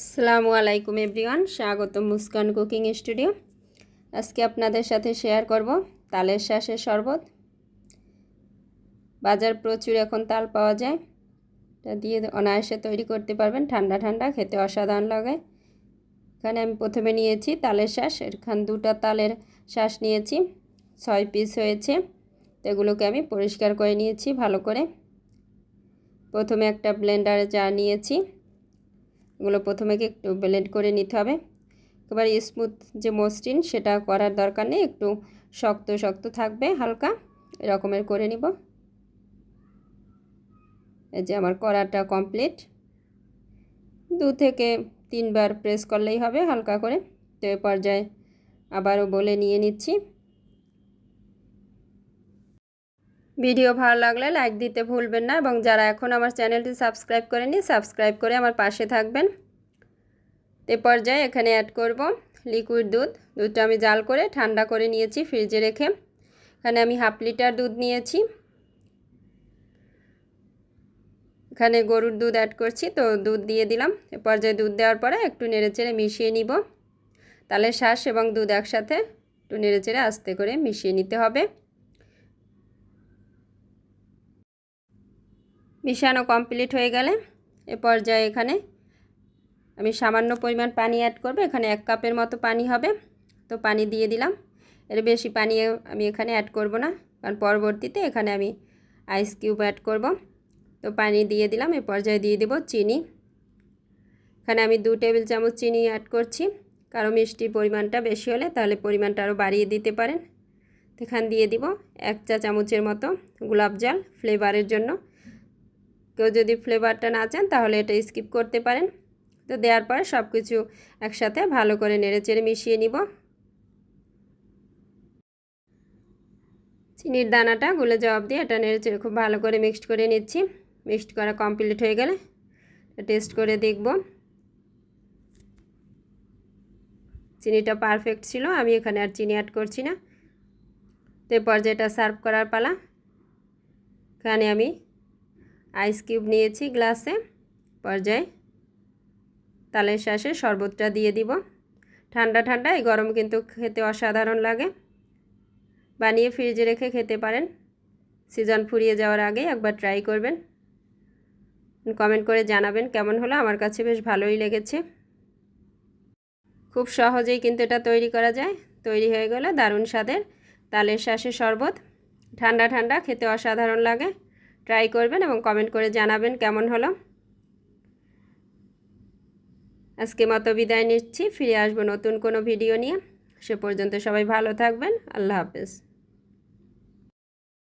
আসসালামু আলাইকুম এভরিওয়ান স্বাগত মুস্কান কুকিং স্টুডিও। আজকে আপনাদের সাথে শেয়ার করব তালের শ্বাসের শরবত। বাজার প্রচুর এখন তাল পাওয়া যায়। এটা দিয়ে অনায়াসে তৈরি করতে পারবেন, ঠান্ডা ঠান্ডা, খেতে অসাধারণ লাগে। এখানে আমি প্রথমে নিয়েছি তালের শ্বাস এখান দুটো তালের শ্বাস নিয়েছি, ছয় পিস হয়েছে। এগুলোকে আমি পরিষ্কার করে নিয়েছি ভালো করে। প্রথমে একটা ব্লেন্ডারে যা নিয়েছি। এগুলো প্রথমে একটু ব্লেন্ড করে নিতে হবে। একেবারে স্মুথ যে মসৃণ সেটা করার দরকার নেই, একটু শক্ত শক্ত থাকবে হালকা, এরকমের করে নিব। এই যে আমার করাটা কমপ্লিট দু থেকে তিনবার প্রেস করলেই হবে হালকা করে। তো এ পর্যায়ে আবারও বলে নিয়ে নিচ্ছি। ভিডিও ভালো লাগলে লাইক দিতে ভুলবেন না এবং যারা এখন আমার চ্যানেলটি সাবস্ক্রাইব করেনি সাবস্ক্রাইব করে আমার পাশে থাকবেন। এ পর্যায়ে এখানে অ্যাড করব লিকুইড দুধ। দুধটা আমি জাল করে ঠান্ডা করে নিয়েছি ফ্রিজে রেখে। এখানে আমি হাফ লিটার দুধ নিয়েছি। এখানে গরুর দুধ অ্যাড করছি, তো দুধ দিয়ে দিলাম। এ পর্যায়ে দুধ দেওয়ার পরে একটু নেড়েচেড়ে মিশিয়ে নিব। তাহলে শ্বাস এবং দুধ একসাথে একটু নেড়েচেড়ে আস্তে করে মিশিয়ে নিতে হবে। মিশানো কমপ্লিট হয়ে গেলে এ পর্যায়ে এখানে আমি সামান্য পরিমাণ পানি অ্যাড করব। এখানে এক কাপের মতো পানি হবে। তো পানি দিয়ে দিলাম। এর বেশি পানি আমি এখানে অ্যাড করব না। কারণ পরবর্তীতে এখানে আমি আইস কিউব অ্যাড করব। তো পানি দিয়ে দিলাম। এ পর্যায়ে দিয়ে দেব চিনি। এখানে আমি দু টেবিল চামচ চিনি অ্যাড করছি। কারও মিষ্টির পরিমাণটা বেশি হলে তাহলে পরিমাণটা আরও বাড়িয়ে দিতে পারেন। এখানে দিয়ে দিব এক চা চামচের মতো গোলাপ জল ফ্লেভারের জন্য। কেউ যদি ফ্লেভারটা না চান, তাহলে এটা স্কিপ করতে পারেন। তো দেওয়ার পরে সব কিছু একসাথে ভালো করে নেড়েচেড়ে মিশিয়ে নিব। চিনির দানাটা গুলে জবাব দিয়ে এটা নেড়েচেড়ে খুব ভালো করে মিক্সড করে নিচ্ছি। মিক্সড করা কমপ্লিট হয়ে গেলে টেস্ট করে দেখব। চিনিটা পারফেক্ট ছিল, আমি এখানে আর চিনি অ্যাড করছি না। তো এই পর্যায়টা সার্ভ করার পালা। এখানে আমি আইস কিউব নিয়েছি গ্লাসে, পর্যায়ে তালের শ্বাসে শরবতটা দিয়ে দিব। ঠান্ডা ঠান্ডা, এই গরম কিন্তু খেতে অসাধারণ লাগে। বানিয়ে ফ্রিজে রেখে খেতে পারেন। সিজন ফুরিয়ে যাওয়ার আগে একবার ট্রাই করবেন। কমেন্ট করে জানাবেন কেমন হলো, আমার কাছে বেশ ভালোই লেগেছে। খুব সহজেই কিন্তু এটা তৈরি করা যায়। তৈরি হয়ে গেলে দারুণ স্বাদের তালের শ্বাসে শরবত। ঠান্ডা ঠান্ডা, খেতে অসাধারণ লাগে। ট্রাই করবেন এবং কমেন্ট করে জানাবেন কেমন হলো। আজকে মতো বিদায় নিচ্ছি, ফিরে আসব নতুন কোনো ভিডিও নিয়ে। সে পর্যন্ত সবাই ভালো থাকবেন, আল্লাহ হাফেজ।